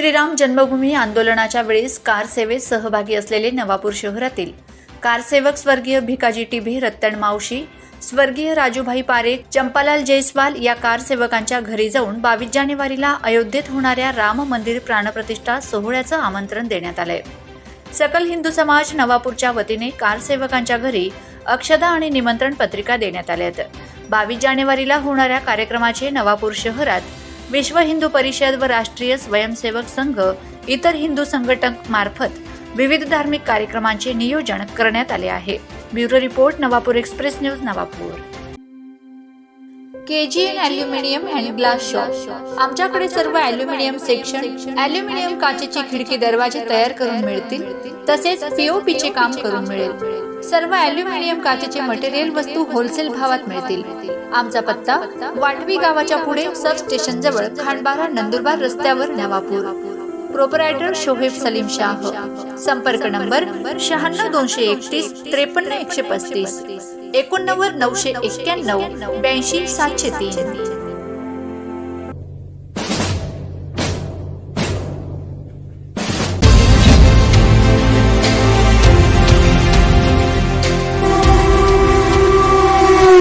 श्रीराम जन्मभूमी आंदोलनाच्या वेळेस कार सेवेत सहभागी असलेले नवापूर शहरातील कारसेवक स्वर्गीय भिकाजी टिभी रत्तण मावशी स्वर्गीय राजूभाई पारेख चंपालाल जयस्वाल या कारसेवकांच्या घरी जाऊन बावीस जानेवारीला अयोध्येत होणाऱ्या राम मंदिर प्राणप्रतिष्ठा सोहळ्याचं आमंत्रण देण्यात आलंय. सकल हिंदू समाज नवापूरच्या वतीने कारसेवकांच्या घरी अक्षदा आणि निमंत्रण पत्रिका देण्यात आल्या आहेत. बावीस जानेवारीला होणाऱ्या कार्यक्रमाचे नवापूर शहरात विश्व हिंदू परिषद व राष्ट्रीय स्वयंसेवक संघ इतर हिंदू संघटनामार्फत विविध धार्मिक कार्यक्रमांचे नियोजन करण्यात आले आहे. Bureau report Navapur express news Navapur. K G N and glass shop आमच्याकडे सर्व अॅल्युमिनियम सेक्शन अॅल्युमिनियम काचेची खिडकी दरवाजे तयार करून मिळतील. तसेच पीओपीचे काम करून मिळेल. सर्व ॲल्युमिनियम काचेचे मटेरियल वस्तू होलसेल भावात मिळतील. आमचा पत्ता वाटवी गावाच्या पुढे सब स्टेशन जवळ खांडबारा नंदुरबार रस्त्यावर नवापूर. प्रोपरायटर शोहेब सलीम शाह. संपर्क नंबर शहाण्णव दोनशे एकतीस त्रेपन्न एकशे पस्तीस. एकोणनव्वद नऊशे एक्क्याण्णव ब्याऐंशी सातशे तीन.